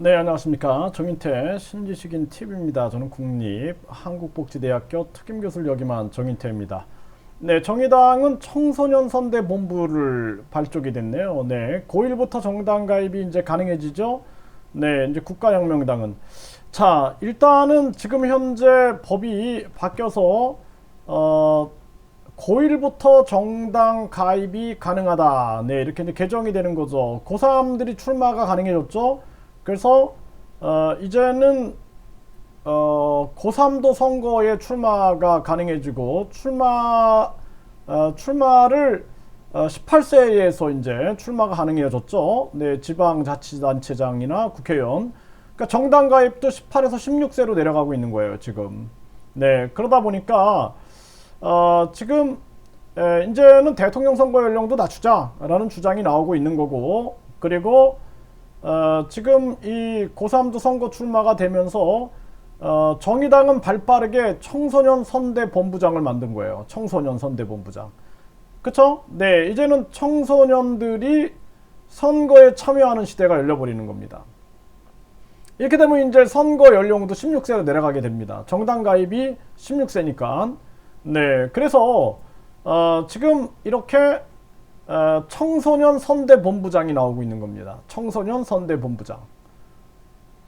네, 안녕하십니까. 정인태 신지식인 TV입니다. 저는 국립 한국복지대학교 특임교수를 역임한 정인태입니다. 네, 정의당은 청소년 선대 본부를 발족이 됐네요. 네, 고1부터 정당 가입이 이제 가능해지죠. 네, 이제 국가혁명당은 자, 일단은 지금 현재 법이 바뀌어서 어 고1부터 정당 가입이 가능하다. 네, 이렇게 이제 개정이 되는 거죠. 고3들이 출마가 가능해졌죠. 그래서 어, 이제는 어, 고3도 선거에 출마가 가능해지고 출마 어, 출마를 어, 18세에서 이제 출마가 가능해졌죠. 네, 지방자치단체장이나 국회의원. 그러니까 정당 가입도 18에서 16세로 내려가고 있는 거예요, 지금. 네, 그러다 보니까 어, 지금 에, 이제는 대통령 선거 연령도 낮추자라는 주장이 나오고 있는 거고 그리고 어, 지금 이 고3도 선거 출마가 되면서 어, 정의당은 발빠르게 청소년 선대 본부장을 만든 거예요. 청소년 선대 본부장. 그쵸? 네, 이제는 청소년들이 선거에 참여하는 시대가 열려버리는 겁니다. 이렇게 되면 이제 선거 연령도 16세로 내려가게 됩니다. 정당 가입이 16세니까. 네, 그래서 어, 지금 이렇게 어, 청소년 선대 본부장이 나오고 있는 겁니다. 청소년 선대 본부장.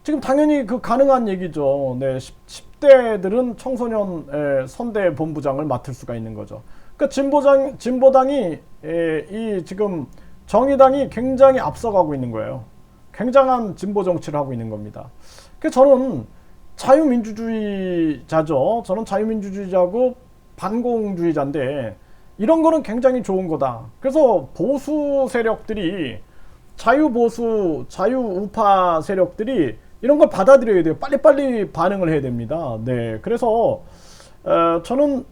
지금 당연히 그 가능한 얘기죠. 네, 10, 대들은 청소년 에, 선대 본부장을 맡을 수가 있는 거죠. 그러니까 진보당 진보당이 에, 이 지금 정의당이 굉장히 앞서가고 있는 거예요. 굉장한 진보 정치를 하고 있는 겁니다. 그래서 저는 자유민주주의자죠. 저는 자유민주주의자고 반공주의자인데 이런 거는 굉장히 좋은 거다. 그래서 보수 세력들이 자유보수, 자유우파 세력들이 이런 걸 받아들여야 돼요. 빨리빨리 반응을 해야 됩니다. 네. 그래서 어, 저는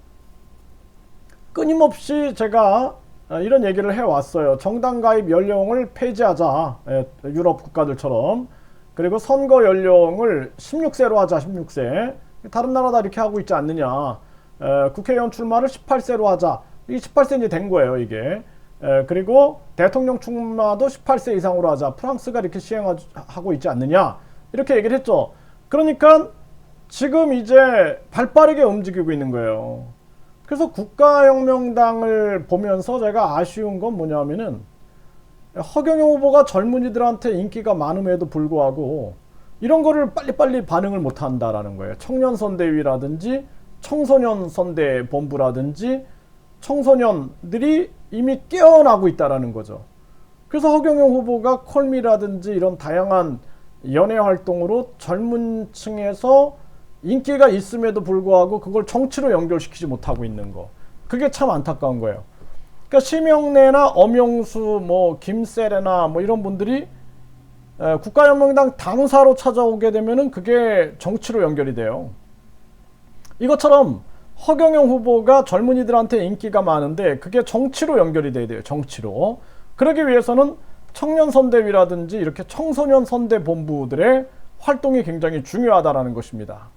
끊임없이 제가 어, 이런 얘기를 해왔어요. 정당 가입 연령을 폐지하자. 예, 유럽 국가들처럼. 그리고 선거 연령을 16세로 하자. 16세. 다른 나라 다 이렇게 하고 있지 않느냐. 에, 국회의원 출마를 18세로 하자. 이게 18세 이제 된 거예요, 이게. 에, 그리고 대통령 출마도 18세 이상으로 하자. 프랑스가 이렇게 시행하고 있지 않느냐. 이렇게 얘기를 했죠. 그러니까 지금 이제 발 빠르게 움직이고 있는 거예요. 그래서 국가혁명당을 보면서 제가 아쉬운 건 뭐냐면은 허경영 후보가 젊은이들한테 인기가 많음에도 불구하고 이런 거를 빨리빨리 반응을 못 한다라는 거예요. 청년 선대위라든지 청소년 선대 본부라든지 청소년들이 이미 깨어나고 있다라는 거죠. 그래서 허경영 후보가 콜미라든지 이런 다양한 연예 활동으로 젊은 층에서 인기가 있음에도 불구하고 그걸 정치로 연결시키지 못하고 있는 거. 그게 참 안타까운 거예요. 그러니까 심영래나 엄영수, 뭐 김세레나 뭐 이런 분들이 에, 국가연맹당 당사로 찾아오게 되면은 그게 정치로 연결이 돼요. 이것처럼 허경영 후보가 젊은이들한테 인기가 많은데 그게 정치로 연결이 돼야 돼요. 정치로. 그러기 위해서는 청년 선대위라든지 이렇게 청소년 선대 본부들의 활동이 굉장히 중요하다라는 것입니다.